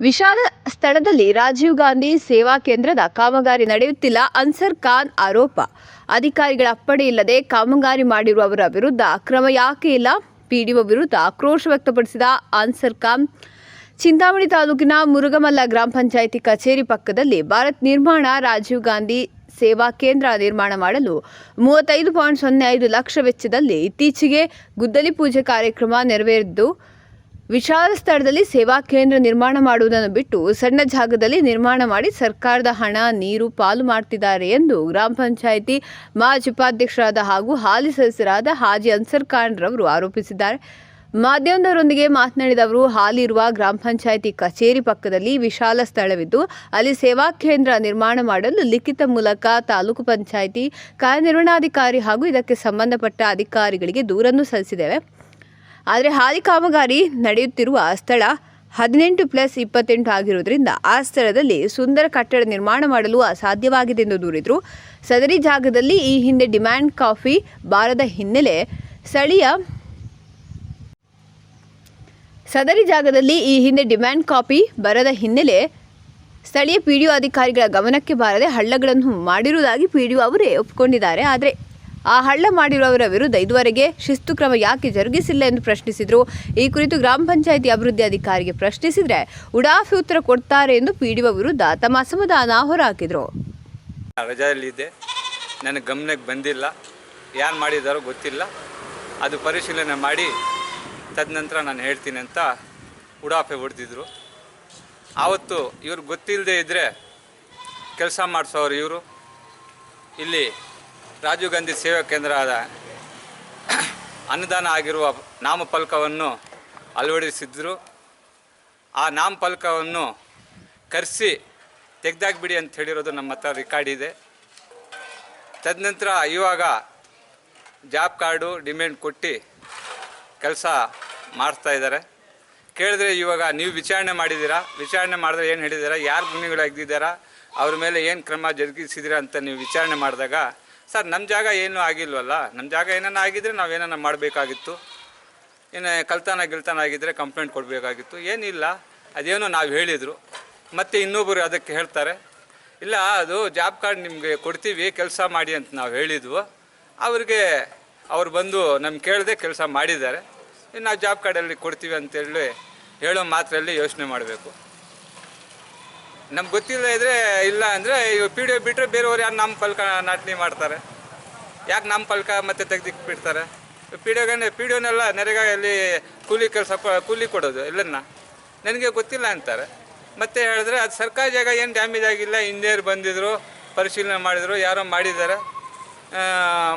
ವಿಶಾಲ ಸ್ಥಳದಲ್ಲಿ ರಾಜೀವ್ ಗಾಂಧಿ ಸೇವಾ ಕೇಂದ್ರದ ಕಾಮಗಾರಿ ನಡೆಯುತ್ತಿಲ್ಲ, ಅನ್ಸರ್ ಖಾನ್ ಆರೋಪ. ಅಧಿಕಾರಿಗಳ ಅಪ್ಪಣೆ ಇಲ್ಲದೆ ಕಾಮಗಾರಿ ಮಾಡಿರುವವರ ವಿರುದ್ಧ ಕ್ರಮ ಯಾಕೆ ಇಲ್ಲ? ಪಿಡಿಒ ವಿರುದ್ಧ ಆಕ್ರೋಶ ವ್ಯಕ್ತಪಡಿಸಿದ ಅನ್ಸರ್ ಖಾನ್. ಚಿಂತಾಮಣಿ ತಾಲೂಕಿನ ಮುರುಗಮಲ್ಲ ಗ್ರಾಮ ಪಂಚಾಯಿತಿ ಕಚೇರಿ ಪಕ್ಕದಲ್ಲಿ ಭಾರತ್ ನಿರ್ಮಾಣ ರಾಜೀವ್ ಗಾಂಧಿ ಸೇವಾ ಕೇಂದ್ರ ನಿರ್ಮಾಣ ಮಾಡಲು ಮೂವತ್ತೈದು ಪಾಯಿಂಟ್ ಸೊನ್ನೆ ಐದು ಲಕ್ಷ ವೆಚ್ಚದಲ್ಲಿ ಇತ್ತೀಚೆಗೆ ಗುದ್ದಲಿ ಪೂಜೆ ಕಾರ್ಯಕ್ರಮ ನೆರವೇರಿದ್ದು ವಿಶಾಲ ಸ್ಥಳದಲ್ಲಿ ಸೇವಾ ಕೇಂದ್ರ ನಿರ್ಮಾಣ ಮಾಡುವುದನ್ನು ಬಿಟ್ಟು ಸಣ್ಣ ಜಾಗದಲ್ಲಿ ನಿರ್ಮಾಣ ಮಾಡಿ ಸರ್ಕಾರದ ಹಣ, ನೀರು ಪಾಲು ಮಾಡ್ತಿದ್ದಾರೆ ಎಂದು ಗ್ರಾಮ ಪಂಚಾಯಿತಿ ಮಾಜಿ ಉಪಾಧ್ಯಕ್ಷರಾದ ಹಾಗೂ ಹಾಲಿ ಸದಸ್ಯರಾದ ಹಾಜಿ ಅನ್ಸರ್ ಖಾನ್ ರವರು ಆರೋಪಿಸಿದ್ದಾರೆ. ಮಾಧ್ಯಮದವರೊಂದಿಗೆ ಮಾತನಾಡಿದ ಅವರು, ಹಾಲಿ ಇರುವ ಗ್ರಾಮ ಪಂಚಾಯಿತಿ ಕಚೇರಿ ಪಕ್ಕದಲ್ಲಿ ವಿಶಾಲ ಸ್ಥಳವಿದ್ದು, ಅಲ್ಲಿ ಸೇವಾ ಕೇಂದ್ರ ನಿರ್ಮಾಣ ಮಾಡಲು ಲಿಖಿತ ಮೂಲಕ ತಾಲೂಕು ಪಂಚಾಯಿತಿ ಕಾರ್ಯನಿರ್ವಹಣಾಧಿಕಾರಿ ಹಾಗೂ ಇದಕ್ಕೆ ಸಂಬಂಧಪಟ್ಟ ಅಧಿಕಾರಿಗಳಿಗೆ ದೂರನ್ನು ಸಲ್ಲಿಸಿದ್ದೇವೆ. ಆದರೆ ಹಾಲಿ ಕಾಮಗಾರಿ ನಡೆಯುತ್ತಿರುವ ಸ್ಥಳ ಹದಿನೆಂಟು ಪ್ಲಸ್ ಇಪ್ಪತ್ತೆಂಟು ಆಗಿರುವುದರಿಂದ ಆ ಸ್ಥಳದಲ್ಲಿ ಸುಂದರ ಕಟ್ಟಡ ನಿರ್ಮಾಣ ಮಾಡಲು ಅಸಾಧ್ಯವಾಗಿದೆ ಎಂದು ದೂರಿದರು. ಸದರಿ ಜಾಗದಲ್ಲಿ ಈ ಹಿಂದೆ ಡಿಮ್ಯಾಂಡ್ ಕಾಫಿ ಬಾರದ ಹಿನ್ನೆಲೆ ಸ್ಥಳೀಯ ಸದರಿ ಜಾಗದಲ್ಲಿ ಈ ಹಿಂದೆ ಡಿಮ್ಯಾಂಡ್ ಕಾಪಿ ಬರದ ಹಿನ್ನೆಲೆ ಸ್ಥಳೀಯ ಪಿಡಿಒ ಅಧಿಕಾರಿಗಳ ಗಮನಕ್ಕೆ ಬಾರದೆ ಹಳ್ಳಗಳನ್ನು ಮಾಡಿರುವುದಾಗಿ ಪಿಡಿಒ ಅವರೇ ಒಪ್ಪಿಕೊಂಡಿದ್ದಾರೆ ಆದರೆ ಆ ಹಳ್ಳ ಮಾಡಿರುವವರ ವಿರುದ್ಧ ಇದುವರೆಗೆ ಶಿಸ್ತು ಕ್ರಮ ಯಾಕೆ ಜರುಗಿಸಿಲ್ಲ ಎಂದು ಪ್ರಶ್ನಿಸಿದರು. ಈ ಕುರಿತು ಗ್ರಾಮ ಪಂಚಾಯಿತಿ ಅಭಿವೃದ್ಧಿ ಅಧಿಕಾರಿಗೆ ಪ್ರಶ್ನಿಸಿದರೆ ಉಡಾಫಿ ಉತ್ತರ ಕೊಡ್ತಾರೆ ಎಂದು ಪಿಡಿಒ ವಿರುದ್ಧ ತಮ್ಮ ಅಸಮಾಧಾನ ಹೊರಹಾಕಿದರು. ರಜೆಯಲ್ಲಿದ್ದೆ ನನಗೆ ಗಮನಕ್ಕೆ ಬಂದಿಲ್ಲ. ಯಾರು ಮಾಡಿದಾರೋ ಗೊತ್ತಿಲ್ಲ. ಅದು ಪರಿಶೀಲನೆ ಮಾಡಿ ತದನಂತರ ನಾನು ಹೇಳ್ತೀನಿ ಅಂತ ಉಡಾಫೆ ಹೊಡೆದಿದ್ರು. ಆವತ್ತು ಇವ್ರಿಗೆ ಗೊತ್ತಿಲ್ಲದೆ ಇದ್ದರೆ ಕೆಲಸ ಮಾಡಿಸೋರು ಇವರು. ಇಲ್ಲಿ ರಾಜೀವ್ ಗಾಂಧಿ ಸೇವಾ ಕೇಂದ್ರ ಆದ ಅನುದಾನ ಆಗಿರುವ ನಾಮಫಲಕವನ್ನು ಅಳವಡಿಸಿದ್ರು. ಆ ನಾಮಫಲಕವನ್ನು ಕರೆಸಿ ತೆಗ್ದಾಕ್ಬಿಡಿ ಅಂತ ಹೇಳಿರೋದು ನಮ್ಮ ಹತ್ರ ರೆಕಾರ್ಡ್ ಇದೆ. ತದನಂತರ ಇವಾಗ ಜಾಬ್ ಕಾರ್ಡು ಡಿಮ್ಯಾಂಡ್ ಕೊಟ್ಟು ಕೆಲಸ ಮಾಡಿಸ್ತಾ ಇದ್ದಾರೆ. ಕೇಳಿದ್ರೆ ಇವಾಗ ನೀವು ವಿಚಾರಣೆ ಮಾಡಿದ್ದೀರಾ? ವಿಚಾರಣೆ ಮಾಡಿದ್ರೆ ಏನು ಹೇಳಿದ್ದೀರಾ? ಯಾರು ಗುಣಿಗಳಾಗಿದ್ದೀರಾ? ಅವ್ರ ಮೇಲೆ ಏನು ಕ್ರಮ ಜರುಗಿಸಿದ್ದೀರಾ ಅಂತ ನೀವು ವಿಚಾರಣೆ ಮಾಡಿದಾಗ ಸರ್ ನಮ್ಮ ಜಾಗ ಏನೂ ಆಗಿಲ್ವಲ್ಲ? ನಮ್ಮ ಜಾಗ ಏನಾನ ಆಗಿದ್ರೆ ನಾವು ಏನಾನ ಮಾಡಬೇಕಾಗಿತ್ತು? ಏನು ಕಲ್ತಾನ ಗಿಲ್ತಾನ ಆಗಿದ್ದರೆ ಕಂಪ್ಲೇಂಟ್ ಕೊಡಬೇಕಾಗಿತ್ತು? ಏನಿಲ್ಲ. ಅದೇನೋ ನಾವು ಹೇಳಿದರು. ಮತ್ತು ಇನ್ನೊಬ್ಬರು ಅದಕ್ಕೆ ಹೇಳ್ತಾರೆ. ಇಲ್ಲ, ಅದು ಜಾಬ್ ಕಾರ್ಡ್ ನಿಮಗೆ ಕೊಡ್ತೀವಿ, ಕೆಲಸ ಮಾಡಿ ಅಂತ ನಾವು ಹೇಳಿದ್ವು. ಅವ್ರಿಗೆ ಅವ್ರು ಬಂದು ನಮ್ಗೆ ಕೇಳದೆ ಕೆಲಸ ಮಾಡಿದ್ದಾರೆ. ನಾವು ಜಾಬ್ ಕಾರ್ಡಲ್ಲಿ ಕೊಡ್ತೀವಿ ಅಂತೇಳಿ ಹೇಳೋ ಮಾತ್ರಲ್ಲಿ ಯೋಚನೆ ಮಾಡಬೇಕು. ನಮ್ಗೆ ಗೊತ್ತಿಲ್ಲ ಇದ್ರೆ ಇಲ್ಲ ಅಂದರೆ ಪಿ ಡಿ ಒ ಬಿಟ್ಟರೆ ಬೇರೆಯವ್ರು ಯಾರು ನಮ್ಮ ಫಲಕ ನಾಟನೆ ಮಾಡ್ತಾರೆ. ಯಾಕೆ ನಮ್ಮ ಫಲಕ ಮತ್ತೆ ತೆಗ್ದಿಕ್ ಬಿಡ್ತಾರೆ ಪಿ ಡಿ ಒಗನೆ ಪಿ ಡಿ ಒನೆಲ್ಲ ನೆರೆಗಾಗಿ ಕೂಲಿ ಕೆಲಸ ಕೂಲಿ ಕೊಡೋದು ಎಲ್ಲನ್ನ ನನಗೆ ಗೊತ್ತಿಲ್ಲ ಅಂತಾರೆ. ಮತ್ತೆ ಹೇಳಿದ್ರೆ ಅದು ಸರ್ಕಾರಿ ಜಾಗ ಏನು ಡ್ಯಾಮೇಜ್ ಆಗಿಲ್ಲ ಇಂಜಿನಿಯರ್ ಬಂದಿದ್ರು, ಪರಿಶೀಲನೆ ಮಾಡಿದರು, ಯಾರೋ ಮಾಡಿದ್ದಾರೆ.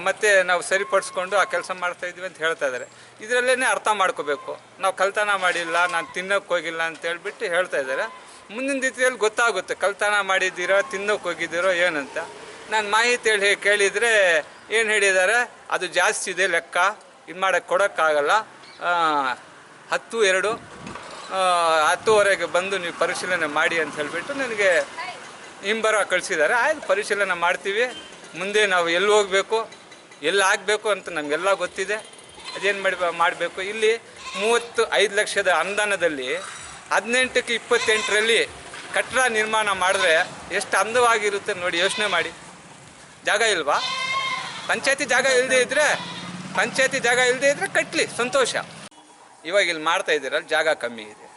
ಮತ್ತು ನಾವು ಸರಿಪಡಿಸ್ಕೊಂಡು ಆ ಕೆಲಸ ಮಾಡ್ತಾ ಇದ್ವಿ ಅಂತ ಹೇಳ್ತಾ ಇದ್ದಾರೆ ಇದರಲ್ಲೇ ಅರ್ಥ ಮಾಡ್ಕೋಬೇಕು. ನಾವು ಕಲ್ತನ ಮಾಡಿಲ್ಲ, ನಾನು ತಿನ್ನೋಕ್ಕೋಗಿಲ್ಲ ಅಂತ ಹೇಳ್ಬಿಟ್ಟು ಹೇಳ್ತಾ ಇದ್ದಾರೆ ಮುಂದಿನ ರೀತಿಯಲ್ಲಿ ಗೊತ್ತಾಗುತ್ತೆ ಕಲ್ತನ ಮಾಡಿದ್ದೀರೋ, ತಿನ್ನೋಕೆ ಹೋಗಿದ್ದೀರೋ ಏನಂತ. ನಾನು ಮಾಹಿತಿ ಹೇಳಿ ಕೇಳಿದರೆ, ಏನು ಹೇಳಿದ್ದಾರೆ ಅದು ಜಾಸ್ತಿ ಇದೆ ಲೆಕ್ಕ, ಇದು ಮಾಡೋಕ್ಕೆ ಕೊಡೋಕ್ಕಾಗಲ್ಲ. ಹತ್ತು, ಎರಡು ಹತ್ತುವರೆಗೆ ಬಂದು ನೀವು ಪರಿಶೀಲನೆ ಮಾಡಿ ಅಂತ ಹೇಳಿಬಿಟ್ಟು ನನಗೆ ಹಿಂಬರ ಕಳಿಸಿದ್ದಾರೆ. ಆಯ್ತು, ಪರಿಶೀಲನೆ ಮಾಡ್ತೀವಿ. ಮುಂದೆ ನಾವು ಎಲ್ಲಿ ಹೋಗಬೇಕು, ಎಲ್ಲಿ ಆಗಬೇಕು ಅಂತ ನಮಗೆಲ್ಲ ಗೊತ್ತಿದೆ. ಅದೇನು ಮಾಡಿ ಮಾಡಬೇಕು? ಇಲ್ಲಿ ಮೂವತ್ತು, ಐದು ಲಕ್ಷದ ಅನುದಾನದಲ್ಲಿ ಹದಿನೆಂಟಕ್ಕೆ ಇಪ್ಪತ್ತೆಂಟರಲ್ಲಿ ಕಟ್ಟಡ ನಿರ್ಮಾಣ ಮಾಡಿದ್ರೆ ಎಷ್ಟು ಅಂದವಾಗಿರುತ್ತೆ ನೋಡಿ, ಯೋಚನೆ ಮಾಡಿ. ಜಾಗ ಇಲ್ವಾ? ಪಂಚಾಯತಿ ಜಾಗ ಇಲ್ಲದೆ ಇದ್ದರೆ ಪಂಚಾಯತಿ ಜಾಗ ಇಲ್ಲದೆ ಇದ್ದರೆ ಕಟ್ಟಲಿ ಸಂತೋಷ. ಇವಾಗ ಇಲ್ಲಿ ಮಾಡ್ತಾ ಇದ್ದೀರಲ್ಲ, ಜಾಗ ಕಮ್ಮಿ ಇದೆ.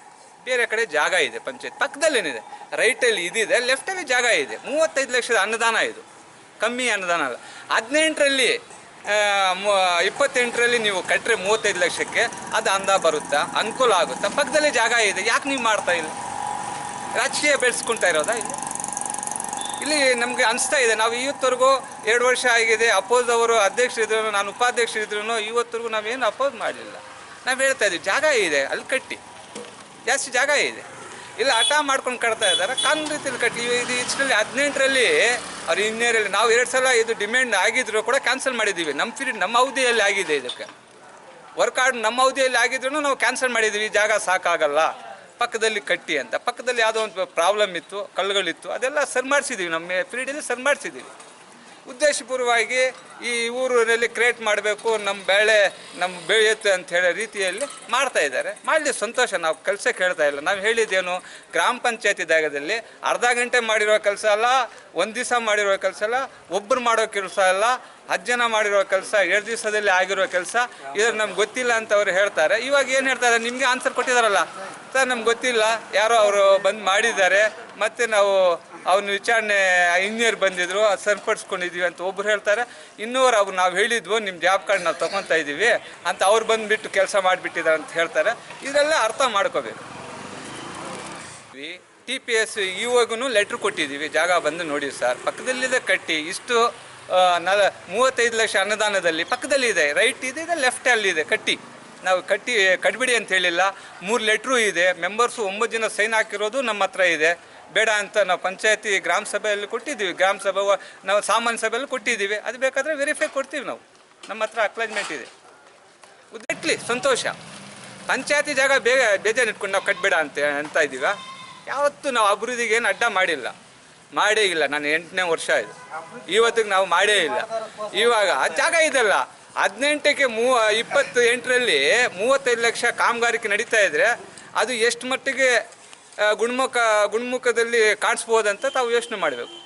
ಬೇರೆ ಕಡೆ ಜಾಗ ಇದೆ ಪಂಚಾಯತ್. ಪಕ್ಕದಲ್ಲೇನಿದೆ ರೈಟಲ್ಲಿ ಇದಿದೆ ಲೆಫ್ಟಲ್ಲಿ ಜಾಗ ಇದೆ. ಮೂವತ್ತೈದು ಲಕ್ಷದ ಅನುದಾನ ಇದು. ಕಮ್ಮಿ ಅನುದಾನ ಅಲ್ಲ. ಹದಿನೆಂಟರಲ್ಲಿ ಇಪ್ಪತ್ತೆಂಟರಲ್ಲಿ ನೀವು ಕಟ್ಟರೆ ಮೂವತ್ತೈದು ಲಕ್ಷಕ್ಕೆ ಅದು ಅಂದ ಬರುತ್ತಾ ಅನುಕೂಲ ಆಗುತ್ತಾ ಪಕ್ಕದಲ್ಲಿ ಜಾಗ ಇದೆ ಯಾಕೆ ನೀವು ಮಾಡ್ತಾ ಇಲ್ಲ ರಾಜಕೀಯ ಬೆಳೆಸ್ಕೊಳ್ತಾ ಇರೋದಾ ಇಲ್ಲಿ ಇಲ್ಲಿ ನಮಗೆ ಅನಿಸ್ತಾ ಇದೆ ನಾವು ಇವತ್ತವರೆಗೂ ಎರಡು ವರ್ಷ ಆಗಿದೆ ಅಪೋಸ್ ಅವರು ಅಧ್ಯಕ್ಷರಿದ್ರು ನಾನು ಉಪಾಧ್ಯಕ್ಷರಿದ್ರು ಇವತ್ತರೆಗೂ ನಾವೇನು ಅಪೋಸ್ ಮಾಡಲಿಲ್ಲ ನಾವು ಹೇಳ್ತಾ ಇದ್ದೀವಿ ಜಾಗ ಇದೆ ಅಲ್ಲಿ ಕಟ್ಟಿ ಜಾಸ್ತಿ ಜಾಗ ಇದೆ ಇಲ್ಲ ಹಠ ಮಾಡ್ಕೊಂಡು ಕಟ್ತಾ ಇದ್ದಾರೆ ಕಾನೂನು ರೀತಿಯಲ್ಲಿ ಕಟ್ಟಿ ಇದು ಇಷ್ಟರಲ್ಲಿ ಹದಿನೆಂಟರಲ್ಲಿ ಅವ್ರು ಇನ್ನೇರಲ್ಲಿ ನಾವು ಎರಡು ಸಲ ಇದು ಡಿಮ್ಯಾಂಡ್ ಆಗಿದ್ರು ಕೂಡ ಕ್ಯಾನ್ಸಲ್ ಮಾಡಿದ್ದೀವಿ ನಮ್ಮ ಪೀರಿಯಡ್ ನಮ್ಮ ಅವಧಿಯಲ್ಲಿ ಆಗಿದೆ ಇದಕ್ಕೆ. ವರ್ಕ್ ಆರ್ಡ್ ನಮ್ಮ ಅವಧಿಯಲ್ಲಿ ಆಗಿದ್ರು ನಾವು ಕ್ಯಾನ್ಸಲ್ ಮಾಡಿದ್ದೀವಿ ಜಾಗ ಸಾಕಾಗಲ್ಲ. ಪಕ್ಕದಲ್ಲಿ ಕಟ್ಟಿ ಅಂತ. ಪಕ್ಕದಲ್ಲಿ ಯಾವುದೋ ಒಂದು ಪ್ರಾಬ್ಲಮ್ ಇತ್ತು, ಕಲ್ಲುಗಳಿತ್ತು. ಅದೆಲ್ಲ ಸರಿ ಮಾಡಿಸಿದ್ದೀವಿ ನಮ್ಮ ಪೀರಿಯಡಲ್ಲಿ ಸರಿ ಮಾಡಿಸಿದ್ದೀವಿ ಉದ್ದೇಶಪೂರ್ವವಾಗಿ ಈ ಊರಿನಲ್ಲಿ ಕ್ರಿಯೇಟ್ ಮಾಡಬೇಕು ನಮ್ಮ ಬೆಳೆ ನಮ್ಮ ಬೆಳೆಯುತ್ತೆ ಅಂತ ಹೇಳೋ ರೀತಿಯಲ್ಲಿ ಮಾಡ್ತಾ ಇದ್ದಾರೆ. ಮಾಡಲಿ ಸಂತೋಷ, ನಾವು ಕೆಲಸ ಕೇಳ್ತಾ ಇಲ್ಲ. ನಾವು ಹೇಳಿದ್ದೇನು, ಗ್ರಾಮ ಪಂಚಾಯತಿ ಜಾಗದಲ್ಲಿ ಅರ್ಧ ಗಂಟೆ ಮಾಡಿರೋ ಕೆಲಸ ಅಲ್ಲ, ಒಂದು ದಿವಸ ಮಾಡಿರೋ ಕೆಲಸ ಅಲ್ಲ ಒಬ್ಬರು ಮಾಡೋ ಕೆಲಸ ಅಲ್ಲ, ಹತ್ತು ಜನ ಮಾಡಿರೋ ಕೆಲಸ, ಎರಡು ದಿವಸದಲ್ಲಿ ಆಗಿರೋ ಕೆಲಸ ಇದ್ರ ನಮ್ಗೆ ಗೊತ್ತಿಲ್ಲ ಅಂತ ಅವ್ರು ಹೇಳ್ತಾರೆ. ಇವಾಗ ಏನು ಹೇಳ್ತಾರೆ? ನಿಮಗೆ ಆನ್ಸರ್ ಕೊಟ್ಟಿದ್ದಾರಲ್ಲ ಸರ್, ನಮ್ಗೆ ಗೊತ್ತಿಲ್ಲ. ಯಾರೋ ಅವರು ಬಂದು ಮಾಡಿದ್ದಾರೆ. ಮತ್ತು ನಾವು ಅವನ ವಿಚಾರಣೆ ಇಂಜಿನಿಯರ್ ಬಂದಿದ್ರು, ಅದು ಸರಿಪಡಿಸ್ಕೊಂಡಿದ್ದೀವಿ ಅಂತ ಒಬ್ರು ಹೇಳ್ತಾರೆ. ಇನ್ನೂರು ಅವ್ರು ನಾವು ಹೇಳಿದ್ವು ನಿಮ್ಮ ಜಾಬ್ ಕಾರ್ಡ್ ನಾವು ತೊಗೊತಾ ಇದ್ದೀವಿ ಅಂತ ಅವ್ರು ಬಂದುಬಿಟ್ಟು ಕೆಲಸ ಮಾಡಿಬಿಟ್ಟಿದ್ದಾರೆ ಅಂತ ಹೇಳ್ತಾರೆ. ಇದೆಲ್ಲ ಅರ್ಥ ಮಾಡ್ಕೋಬೇಕು. ಟಿ ಪಿ ಎಸ್ ಇವಾಗೂ ಲೆಟ್ರ್ ಕೊಟ್ಟಿದ್ದೀವಿ ಜಾಗ ಬಂದು ನೋಡಿ ಸರ್. ಪಕ್ಕದಲ್ಲಿದೆ ಕಟ್ಟಿ, ಇಷ್ಟು ನಲ, ಮೂವತ್ತೈದು ಲಕ್ಷ ಅನುದಾನದಲ್ಲಿ ಪಕ್ಕದಲ್ಲಿದೆ ರೈಟ್ ಇದೆ ಇದೆ ಲೆಫ್ಟ್ ಅಲ್ಲಿದೆ ಕಟ್ಟಿ. ನಾವು ಕಟ್ಟಿ, ಕಟ್ಬಿಡಿ ಅಂತ ಹೇಳಿಲ್ಲ, ಮೂರು ಲೆಟ್ರೂ ಇದೆ ಮೆಂಬರ್ಸು ಒಂಬತ್ತು ಜನ ಸೈನ್ ಹಾಕಿರೋದು ನಮ್ಮ ಹತ್ರ ಇದೆ. ಬೇಡ ಅಂತ ನಾವು ಪಂಚಾಯತಿ ಗ್ರಾಮ ಸಭೆಯಲ್ಲಿ ಕೊಟ್ಟಿದ್ದೀವಿ. ಗ್ರಾಮ ಸಭೆ ನಾವು ಸಾಮಾನ್ಯ ಸಭೆಯಲ್ಲಿ ಕೊಟ್ಟಿದ್ದೀವಿ. ಅದು ಬೇಕಾದರೆ ವೆರಿಫೈ ಕೊಡ್ತೀವಿ ನಾವು. ನಮ್ಮ ಹತ್ರ ಅಕ್ಲೈಜ್ಮೆಂಟ್ ಇದೆ. ಉದ್ದಿಟ್ಲಿ ಸಂತೋಷ. ಪಂಚಾಯತಿ ಜಾಗ ಬೇಗ ಬೇಜಾರು ಇಟ್ಕೊಂಡು ನಾವು ಕಟ್ಬೇಡ ಅಂತ ಅಂತ ಇದ್ದೀವ. ಯಾವತ್ತೂ ನಾವು ಅಭಿವೃದ್ಧಿಗೆ ಏನು ಅಡ್ಡ ಮಾಡಿಲ್ಲ. ಮಾಡೇ ಇಲ್ಲ. ನಾನು ಎಂಟನೇ ವರ್ಷ ಇದು. ಇವತ್ತಿಗೆ ನಾವು ಮಾಡೇ ಇಲ್ಲ. ಇವಾಗ ಆ ಜಾಗ ಇದೆಲ್ಲ. ಹದಿನೆಂಟಕ್ಕೆ ಮೂವ ಇಪ್ಪತ್ತು ಎಂಟರಲ್ಲಿ ಮೂವತ್ತೈದು ಲಕ್ಷ ಕಾಮಗಾರಿಕೆ ನಡೀತಾ ಇದ್ರೆ ಅದು ಎಷ್ಟು ಮಟ್ಟಿಗೆ ಗುಣಮುಖ ಗುಣಮುಖದಲ್ಲಿ ಕಾಣಿಸ್ಬೋದಂತ ತಾವು ಯೋಚನೆ ಮಾಡಬೇಕು.